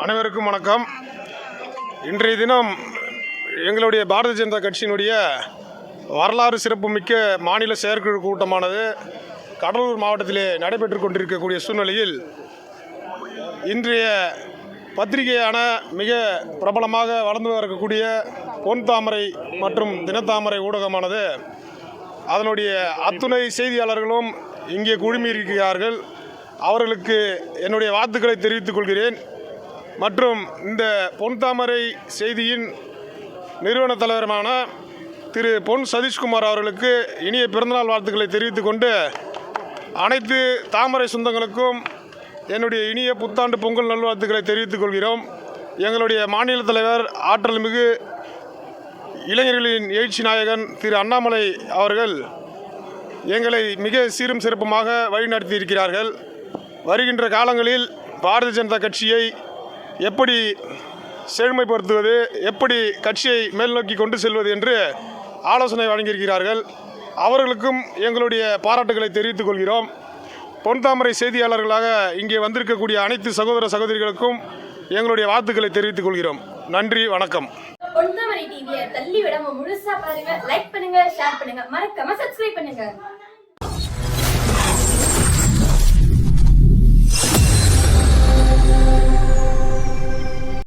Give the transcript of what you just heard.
அனைவருக்கும் வணக்கம். இன்றைய தினம் எங்களுடைய பாரதிய ஜனதா கட்சியினுடைய வரலாறு சிறப்புமிக்க மாநில செயற்குழு கூட்டமானது கடலூர் மாவட்டத்திலே நடைபெற்று கொண்டிருக்கக்கூடிய சூழ்நிலையில் இன்றைய பத்திரிகையான மிக பிரபலமாக வளர்ந்து வரக்கூடிய பொன் தாமரை மற்றும் தினத்தாமரை ஊடகமானது அதனுடைய அத்துணை செய்தியாளர்களும் இங்கே குழுமியிருக்கிறார்கள். அவர்களுக்கு என்னுடைய வாழ்த்துக்களை தெரிவித்துக் கொள்கிறேன். மற்றும் இந்த பொன் தாமரை செய்தியின் நிறுவன தலைவருமான திரு பொன் சதீஷ்குமார் அவர்களுக்கு இனிய பிறந்தநாள் வாழ்த்துக்களை தெரிவித்துக் கொண்டு அனைத்து தாமரை சொந்தங்களுக்கும் என்னுடைய இனிய புத்தாண்டு பொங்கல் நல்வாழ்த்துக்களை தெரிவித்துக் கொள்கிறோம். எங்களுடைய மாநில தலைவர் ஆற்றல் மிகு இளைஞர்களின் எழுச்சி நாயகன் திரு அண்ணாமலை அவர்கள் எங்களை மிக சீரும் சிறப்புமாக வழிநடத்தி இருக்கிறார்கள். வருகின்ற காலங்களில் பாரதிய ஜனதா கட்சியை எப்படி செழுமைப்படுத்துவது எப்படி கட்சியை மேல் நோக்கி கொண்டு செல்வது என்று ஆலோசனை வழங்கியிருக்கிறார்கள். அவர்களுக்கும் எங்களுடைய பாராட்டுகளை தெரிவித்துக் கொள்கிறோம். பொன்தாமரை செய்தியாளர்களாக இங்கே வந்திருக்கக்கூடிய அனைத்து சகோதர சகோதரிகளுக்கும் எங்களுடைய வாழ்த்துக்களை தெரிவித்துக் கொள்கிறோம். நன்றி வணக்கம். பொன்தாமரை டிவியை தள்ளி விடாம முழுசா பாருங்க லைக் பண்ணுங்க ஷேர் பண்ணுங்க. மறக்காம சப்ஸ்கிரைப் பண்ணுங்க.